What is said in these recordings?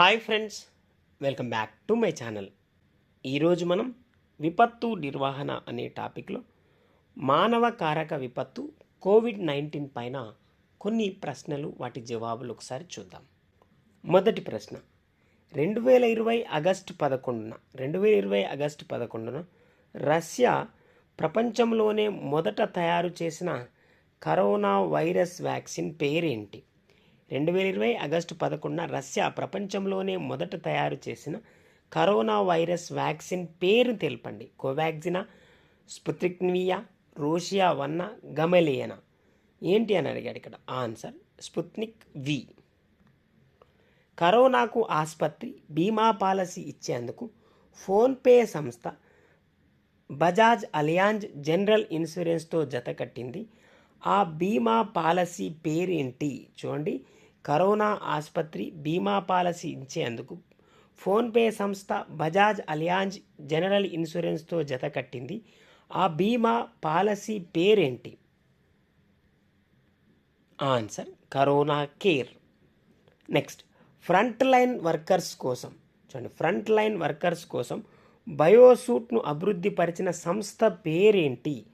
Hi friends welcome back to my channel. ఈరోజు మనం విపత్తు నిర్వహణ అనే టాపిక్లో మానవ కారక విపత్తు కోవిడ్ నైన్టీన్ పైన కొన్ని ప్రశ్నలు వాటి జవాబులు ఒకసారి చూద్దాం. మొదటి ప్రశ్న రెండు వేల ఇరవై ఆగస్టు పదకొండున రెండు వేల ఇరవై ఆగస్టు పదకొండున రష్యా ప్రపంచంలోనే మొదట తయారు చేసిన కరోనా వైరస్ వ్యాక్సిన్ పేరేంటి? రెండు వేల ఇరవై ఆగస్టు పదకొండున రష్యా ప్రపంచంలోనే మొదట తయారు చేసిన కరోనా వైరస్ వ్యాక్సిన్ పేరు తెలపండి. కోవాక్సినా స్పుత్నిక్వియా రోషియా వన్న గమలియనా ఏంటి అని అడిగాడు ఇక్కడ. Answer Sputnik V. కరోనాకు ఆసుపత్రి బీమా పాలసీ ఇచ్చేందుకు ఫోన్పే సంస్థ బజాజ్ అలియాంజ్ జనరల్ ఇన్సూరెన్స్తో జత కట్టింది. ఆ బీమా పాలసీ పేరేంటి? చూడండి. కరోనా ఆసుపత్రి బీమా పాలసీ ఇచ్చేందుకు ఫోన్పే సంస్థ బజాజ్ అలియాంజ్ జనరల్ ఇన్సూరెన్స్తో జత కట్టింది. ఆ బీమా పాలసీ పేరేంటి? Answer corona care. Next front line workers కోసం. చూడండి ఫ్రంట్ లైన్ వర్కర్స్ కోసం బయోసూట్ను అభివృద్ధి పరిచిన సంస్థ పేరేంటి?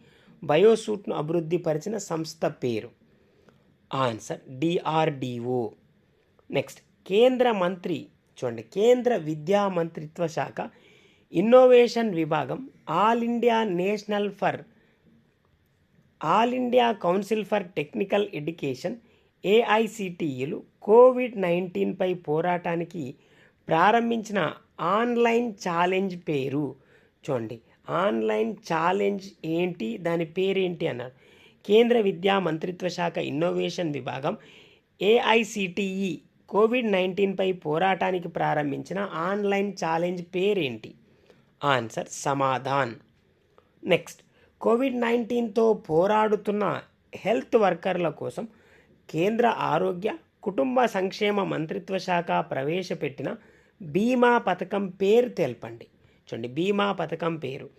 బయోసూట్ను అభివృద్ధి పరిచిన సంస్థ పేరు. Answer DRDO. నెక్స్ట్ కేంద్ర మంత్రి చూడండి కేంద్ర విద్యా మంత్రిత్వ శాఖ ఇన్నోవేషన్ విభాగం all India national for all India council for technical education ఏఐసిటిఈలు Covid నైన్టీన్పై పోరాటానికి ప్రారంభించిన ఆన్లైన్ ఛాలెంజ్ పేరు. చూడండి ఆన్లైన్ ఛాలెంజ్ ఏంటి దాని పేరేంటి అన్నారు. కేంద్ర విద్యా మంత్రిత్వ శాఖ ఇన్నోవేషన్ విభాగం ఏఐసిటిఈ కోవిడ్ నైన్టీన్పై పోరాటానికి ప్రారంభించిన ఆన్లైన్ ఛాలెంజ్ పేరేంటి? ఆన్సర్ సమాధాన్. నెక్స్ట్ కోవిడ్ నైన్టీన్తో పోరాడుతున్న హెల్త్ వర్కర్ల కోసం కేంద్ర ఆరోగ్య కుటుంబ సంక్షేమ మంత్రిత్వ శాఖ ప్రవేశపెట్టిన బీమా పథకం పేరు తెలపండి. చూడండి బీమా పథకం పేరు.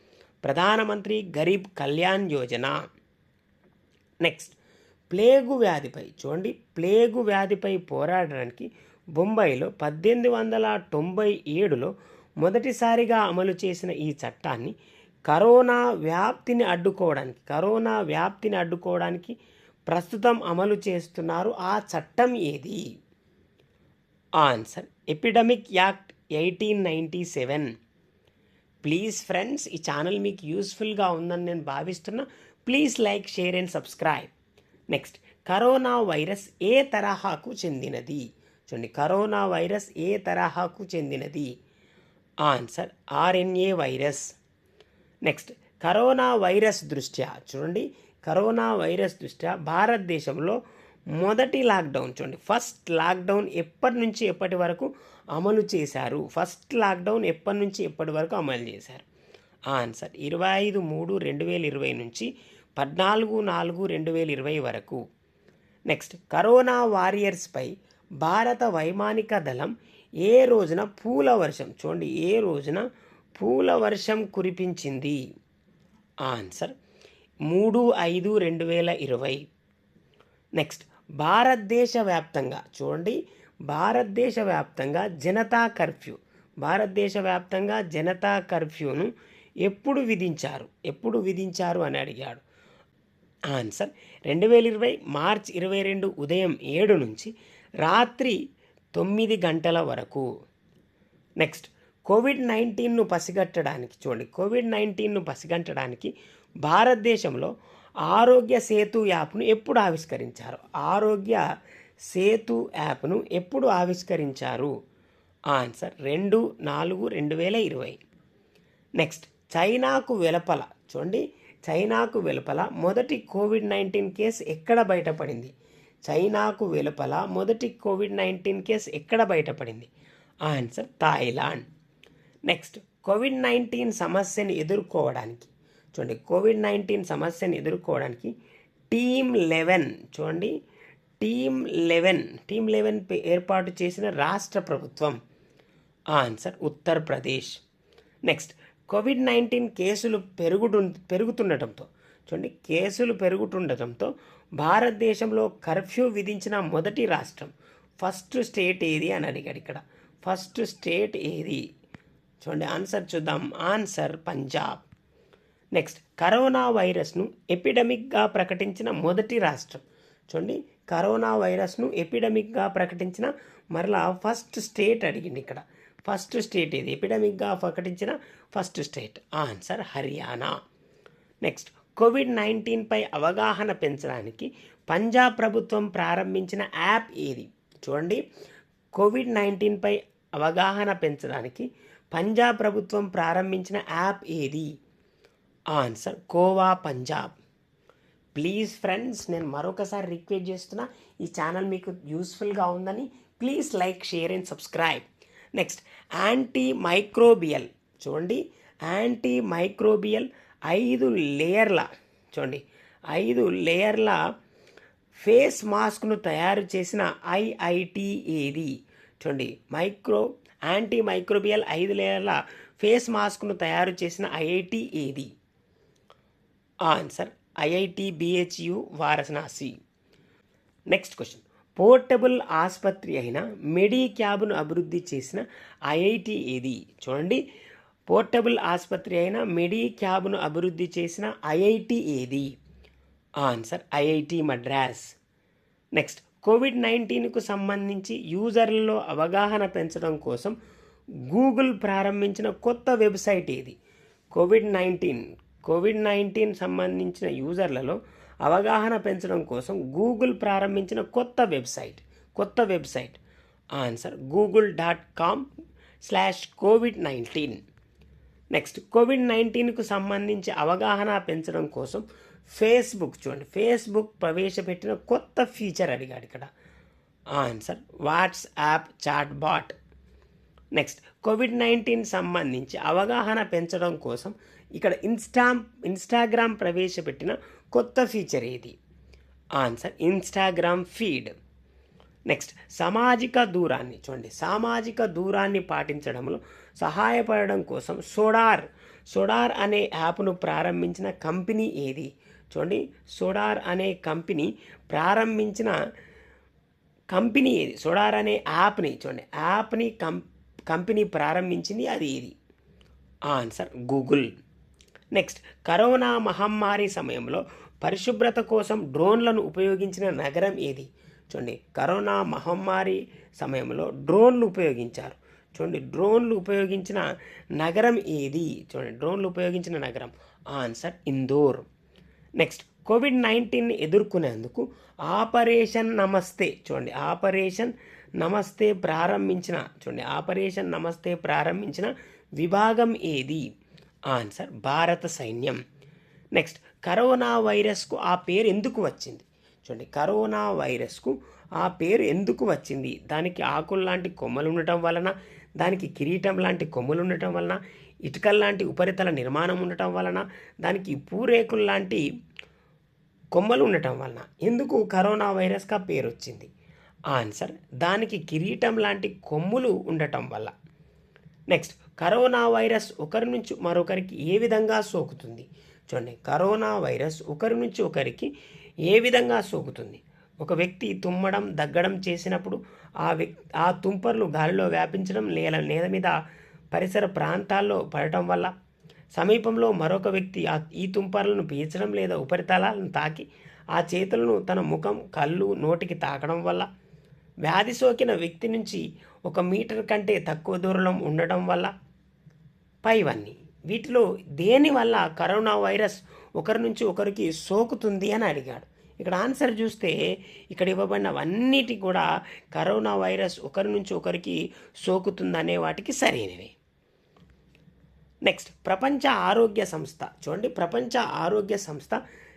ప్రధానమంత్రి గరీబ్ కళ్యాణ్ యోజన. నెక్స్ట్. ప్లేగు వ్యాధిపై చూడండి ప్లేగు వ్యాధిపై పోరాడడానికి బొంబాయిలో పద్దెనిమిది వందల తొంభై ఏడులో మొదటిసారిగా అమలు చేసిన ఈ చట్టాన్ని కరోనా వ్యాప్తిని అడ్డుకోవడానికి కరోనా వ్యాప్తిని అడ్డుకోవడానికి ప్రస్తుతం అమలు చేస్తున్నారు. ఆ చట్టం ఏది? Answer epidemic act eighteen ninety seven. Please friends ఈ ఛానల్ మీకు యూస్ఫుల్గా ఉందని నేను భావిస్తున్నా. Please like share and subscribe next corona virus ఏ తరహాకు చెందినది? చూడండి కరోనా వైరస్ ఏ తరహాకు చెందినది? Answer RNA virus next corona virus దృష్ట్యా? చూడండి కరోనా వైరస్ దృష్ట్యా భారతదేశంలో మొదటి లాక్డౌన్ చూడండి ఫస్ట్ లాక్డౌన్ ఎప్పటి నుంచి ఎప్పటి వరకు అమలు చేశారు? ఫస్ట్ లాక్డౌన్ ఎప్పటి నుంచి ఎప్పటి వరకు అమలు చేశారు? ఆన్సర్ ఇరవై ఐదు మూడు రెండు వేల ఇరవై నుంచి పద్నాలుగు నాలుగు రెండు వేల ఇరవై వరకు. నెక్స్ట్ కరోనా వారియర్స్పై భారత వైమానిక దళం ఏ రోజున పూల వర్షం చూడండి ఏ రోజున పూల వర్షం కురిపించింది? ఆన్సర్ మూడు ఐదు రెండు వేల ఇరవై. నెక్స్ట్ భారతదేశ వ్యాప్తంగా చూడండి భారతదేశ వ్యాప్తంగా జనతా కర్ఫ్యూ భారతదేశ వ్యాప్తంగా జనతా కర్ఫ్యూను ఎప్పుడు విధించారు? ఎప్పుడు విధించారు అని అడిగాడు. ఆన్సర్. రెండు వేల ఇరవై మార్చ్ ఇరవై రెండు ఉదయం ఏడు నుంచి రాత్రి తొమ్మిది గంటల వరకు. నెక్స్ట్ కోవిడ్ నైన్టీన్ను పసిగట్టడానికి చూడండి. కోవిడ్ నైన్టీన్ను పసిగట్టడానికి భారతదేశంలో ఆరోగ్య సేతు యాప్ను ఎప్పుడు ఆవిష్కరించారు? ఆరోగ్య సేతు యాప్ను ఎప్పుడు ఆవిష్కరించారు? ఆన్సర్ రెండు నాలుగు రెండు వేల ఇరవై. నెక్స్ట్ చైనాకు వెలపల చూడండి. చైనాకు వెలుపల మొదటి కోవిడ్ నైన్టీన్ కేసు ఎక్కడ బయటపడింది? చైనాకు వెలుపల మొదటి కోవిడ్ నైన్టీన్ కేసు ఎక్కడ బయటపడింది? Answer Thailand. Next covid nineteen సమస్యను ఎదుర్కోవడానికి చూడండి కోవిడ్ నైన్టీన్ సమస్యను ఎదుర్కోవడానికి టీమ్ లెవెన్ చూడండి టీమ్ లెవెన్ టీమ్ లెవెన్ ఏర్పాటు చేసిన రాష్ట్ర ప్రభుత్వం. Answer Uttar Pradesh. Next covid nineteen కేసులు పెరుగుటు పెరుగుతుండటంతో చూడండి కేసులు పెరుగుతుండటంతో భారతదేశంలో కర్ఫ్యూ విధించిన మొదటి రాష్ట్రం ఫస్ట్ స్టేట్ ఏది అని అడిగాడు ఇక్కడ. ఫస్ట్ స్టేట్ ఏది? చూడండి ఆన్సర్ చూద్దాం. ఆన్సర్ పంజాబ్. నెక్స్ట్ కరోనా వైరస్ను ఎపిడమిక్గా ప్రకటించిన మొదటి రాష్ట్రం. చూడండి కరోనా వైరస్ను ఎపిడమిక్గా ప్రకటించిన మరలా ఫస్ట్ స్టేట్ అడిగింది ఇక్కడ. ఫస్ట్ స్టేట్ ఇది. ఎపిడమిక్గా ప్రకటించిన first state. Answer Haryana. Next covid నైన్టీన్పై అవగాహన పెంచడానికి పంజాబ్ ప్రభుత్వం ప్రారంభించిన యాప్ ఏది? చూడండి. కోవిడ్ నైన్టీన్పై అవగాహన పెంచడానికి పంజాబ్ ప్రభుత్వం ప్రారంభించిన యాప్ ఏది? Answer COVA Punjab. Please friends నేను మరొకసారి రిక్వెస్ట్ చేస్తున్నా ఈ ఛానల్ మీకు యూస్ఫుల్గా ఉందని please like share and subscribe. Next antimicrobial చూడండి యాంటీ మైక్రోబియల్ ఐదు లేయర్ల చూడండి ఐదు లేయర్ల ఫేస్ మాస్క్ను తయారు చేసిన ఐఐటి ఏది చూడండి మైక్రో యాంటీ మైక్రోబియల్ ఐదు లేయర్ల ఫేస్ మాస్క్ను తయారు చేసిన ఐఐటి ఏది answer IIT BHU Varanasi next question portable ఆసుపత్రి అయిన మెడిక్యాబ్ను అభివృద్ధి చేసిన ఐఐటి ఏది? చూడండి. పోర్టబుల్ ఆసుపత్రి అయిన మెడిక్యాబ్ను అభివృద్ధి చేసిన ఐఐటి ఏది? Answer IIT Madras. Next covid నైన్టీన్కు సంబంధించి యూజర్లలో అవగాహన పెంచడం కోసం గూగుల్ ప్రారంభించిన కొత్త వెబ్సైట్ ఏది? Covid nineteen. కోవిడ్ నైన్టీన్ సంబంధించిన యూజర్లలో అవగాహన పెంచడం కోసం గూగుల్ ప్రారంభించిన కొత్త వెబ్సైట్ కొత్త website. Answer Google dot com slash covid nineteen. Next covid నైన్టీన్కు సంబంధించి అవగాహన పెంచడం కోసం ఫేస్బుక్ చూడండి. ఫేస్బుక్ ప్రవేశపెట్టిన కొత్త ఫీచర్ అడిగాడు ఇక్కడ. Answer WhatsApp chatbot next covid nineteen సంబంధించి అవగాహన పెంచడం కోసం ఇక్కడ ఇన్స్టా ఇన్స్టాగ్రామ్ ప్రవేశపెట్టిన కొత్త ఫీచర్ ఏది? ఆన్సర్ ఇన్స్టాగ్రామ్ ఫీడ్ నెక్స్ట్ సామాజిక దూరాన్ని. చూడండి సామాజిక దూరాన్ని పాటించడంలో సహాయపడడం కోసం సోడార్ సోడార్ అనే యాప్ను ప్రారంభించిన కంపెనీ ఏది? చూడండి సోడార్ అనే కంపెనీ ప్రారంభించిన కంపెనీ ఏది? సోడార్ అనే యాప్ని చూడండి యాప్ని కం కంపెనీ ప్రారంభించింది అది ఏది? ఆన్సర్ గూగుల్ నెక్స్ట్ కరోనా మహమ్మారి సమయంలో పరిశుభ్రత కోసం డ్రోన్లను ఉపయోగించిన నగరం ఏది? చూడండి కరోనా మహమ్మారి సమయంలో డ్రోన్లు ఉపయోగించారు. చూడండి డ్రోన్లు ఉపయోగించిన నగరం ఏది? చూడండి డ్రోన్లు ఉపయోగించిన నగరం. Answer Indore. Next covid nineteen ఎదుర్కొనేందుకు ఆపరేషన్ నమస్తే. చూడండి ఆపరేషన్ నమస్తే ప్రారంభించిన చూడండి ఆపరేషన్ నమస్తే ప్రారంభించిన విభాగం ఏది? ఆన్సర్ భారత సైన్యం. నెక్స్ట్ కరోనా వైరస్కు ఆ పేరు ఎందుకు వచ్చింది? చూడండి కరోనా వైరస్కు ఆ పేరు ఎందుకు వచ్చింది? దానికి ఆకులు లాంటి కొమ్మలు ఉండటం వలన దానికి కిరీటం లాంటి కొమ్మలు ఉండటం వలన ఇటుకల లాంటి ఉపరితల నిర్మాణం ఉండటం వలన దానికి పూరేకులు లాంటి కొమ్మలు ఉండటం వలన. ఎందుకు కరోనా వైరస్గా పేరు వచ్చింది? ఆన్సర్ దానికి కిరీటం లాంటి కొమ్ములు ఉండటం వల్ల. నెక్స్ట్ కరోనా వైరస్ ఒకరి నుంచి మరొకరికి ఏ విధంగా సోకుతుంది? చూడండి కరోనా వైరస్ ఒకరి నుంచి ఒకరికి ఏ విధంగా సోకుతుంది? ఒక వ్యక్తి తుమ్మడం దగ్గడం చేసినప్పుడు ఆ వ్యక్తి ఆ తుంపర్లు గాలిలో వ్యాపించడం లేదా నేల మీద పరిసర ప్రాంతాల్లో పడటం వల్ల సమీపంలో మరొక వ్యక్తి ఆ ఈ తుంపర్లను పీల్చడం లేదా ఉపరితలాలను తాకి ఆ చేతులను తన ముఖం కళ్ళు నోటికి తాకడం వల్ల వ్యాధి సోకిన వ్యక్తి నుంచి ఒక మీటర్ కంటే తక్కువ దూరంలో ఉండడం వల్ల పైవన్నీ వీటిలో దేనివల్ల కరోనా వైరస్ ఒకరి నుంచి ఒకరికి సోకుతుంది అని అడిగాడు. ఇక్కడ ఆన్సర్ చూస్తే ఇక్కడ ఇవ్వబడినవన్నిటి కూడా కరోనా వైరస్ ఒకరి నుంచి ఒకరికి సోకుతుందనే వాటికి సరైనవి. నెక్స్ట్ ప్రపంచ ఆరోగ్య సంస్థ. చూడండి ప్రపంచ ఆరోగ్య సంస్థ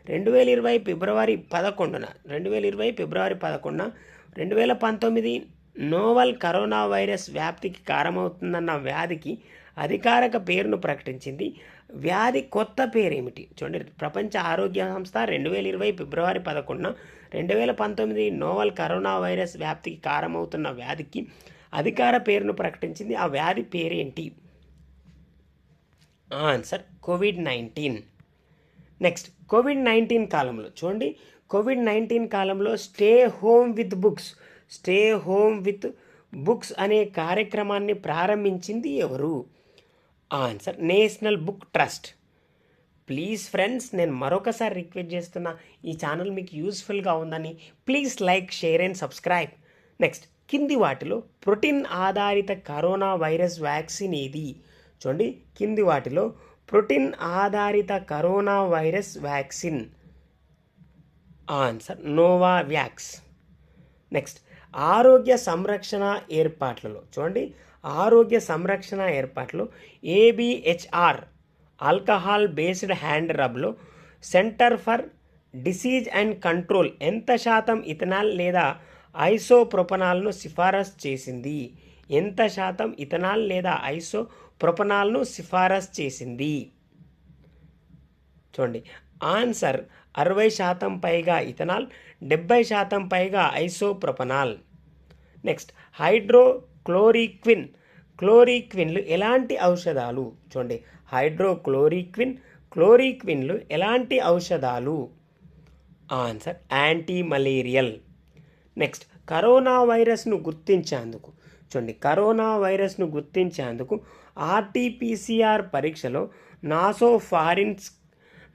రెండు వేల ఇరవై ఫిబ్రవరి పదకొండున రెండు వేల ఇరవై ఫిబ్రవరి పదకొండున రెండు వేల పంతొమ్మిది నోవల్ కరోనా వైరస్ వ్యాప్తికి కారణమవుతుందన్న వ్యాధికి అధికారిక పేరును ప్రకటించింది. వ్యాధి కొత్త పేరు ఏమిటి చూడండి ప్రపంచ ఆరోగ్య సంస్థ రెండు వేల ఇరవై ఫిబ్రవరి పదకొండున రెండు వేల పంతొమ్మిది నోవల్ కరోనా వైరస్ వ్యాప్తికి కారణమవుతున్న వ్యాధికి అధికార పేరును ప్రకటించింది. ఆ వ్యాధి పేరేంటి? Answer covid nineteen. Next covid nineteen కాలంలో చూడండి కోవిడ్ నైన్టీన్ కాలంలో stay home with books. Stay home with books అనే కార్యక్రమాన్ని ప్రారంభించింది ఎవరు? Answer. National book trust. Please friends నేను మరొకసారి రిక్వెస్ట్ చేస్తున్నా ఈ ఛానల్ మీకు యూస్ఫుల్గా ఉందని please like share and subscribe. Next కింది వాటిలో ప్రోటీన్ ఆధారిత కరోనా వైరస్ వ్యాక్సిన్ ఏది? చూడండి కింది వాటిలో ప్రోటీన్ ఆధారిత corona virus vaccine. Answer Novavax next ఆరోగ్య సంరక్షణ ఏర్పాట్లలో. చూడండి ఆరోగ్య సంరక్షణ ఏర్పాట్లు ABHR alcohol based hand రబ్లో centre for disease and control ఎంత శాతం ఇథనాల్ లేదా ఐసోప్రొపనాల్ను సిఫారసు చేసింది? ఎంత శాతం ఇథనాల్ లేదా ఐసో ప్రొపనాల్ను సిఫారసు చేసింది? చూడండి ఆన్సర్ అరవై శాతం పైగా ఇథనాల్ డెబ్బై శాతం పైగా ఐసోప్రొపనాల్. Next hydro chloroquine. క్లోరిక్విన్లు ఎలాంటి ఔషధాలు? చూడండి. హైడ్రోక్లోరిక్విన్. క్లోరిక్విన్లు ఎలాంటి ఔషధాలు? Answer anti malarial next corona వైరస్ను గుర్తించేందుకు. చూడండి కరోనా వైరస్ను గుర్తించేందుకు ఆర్టీపీసీఆర్ పరీక్షలో నాసోఫారిన్స్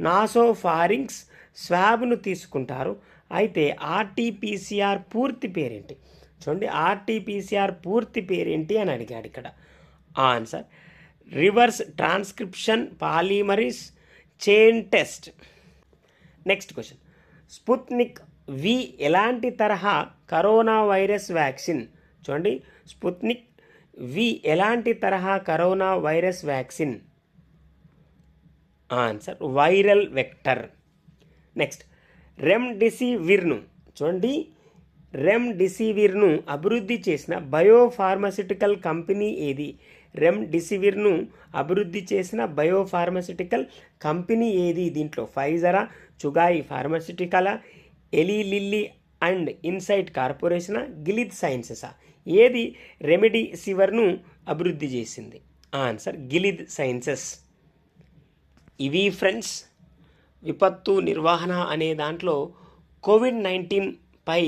నాసోఫారింగ్స్ స్వాబ్ను తీసుకుంటారు. అయితే ఆర్టీపీసీఆర్ పూర్తి పేరేంటి? చూడండి ఆర్టీపీసీఆర్ పూర్తి పేరేంటి అని అడిగాడు ఇక్కడ. Answer reverse transcription polymerase chain test. Next question Sputnik V ఎలాంటి తరహా కరోనా వైరస్ వ్యాక్సిన్? చూడండి స్పుత్నిక్ వి ఎలాంటి తరహా corona virus vaccine? Answer viral vector. Next రెమ్డెసివిర్ను. చూడండి రెమ్డెసివిర్ను అభివృద్ధి చేసిన బయోఫార్మసిటికల్ కంపెనీ ఏది? రెమ్డెసివిర్ను అభివృద్ధి చేసిన బయోఫార్మసిటికల్ కంపెనీ ఏది? దీంట్లో ఫైజరా చుగాయి ఫార్మసిటికలా ఎలీ లిల్లీ అండ్ ఇన్సైట్ కార్పొరేషనా గిలిద్ సైన్సెసా? ఏది రెమెడీ సివర్ను అభివృద్ధి చేసింది? Answer Gilead Sciences. ఇవి ఫ్రెండ్స్ విపత్తు నిర్వహణ అనే దాంట్లో కోవిడ్ నైన్టీన్పై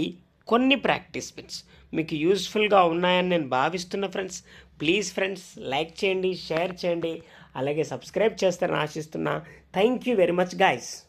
కొన్ని ప్రాక్టీస్ బిట్స్ మీకు యూస్ఫుల్గా ఉన్నాయని నేను భావిస్తున్న ఫ్రెండ్స్ ప్లీజ్ ఫ్రెండ్స్ లైక్ చేయండి షేర్ చేయండి అలాగే సబ్స్క్రైబ్ చేస్తారని ఆశిస్తున్నా. Thank you very much guys.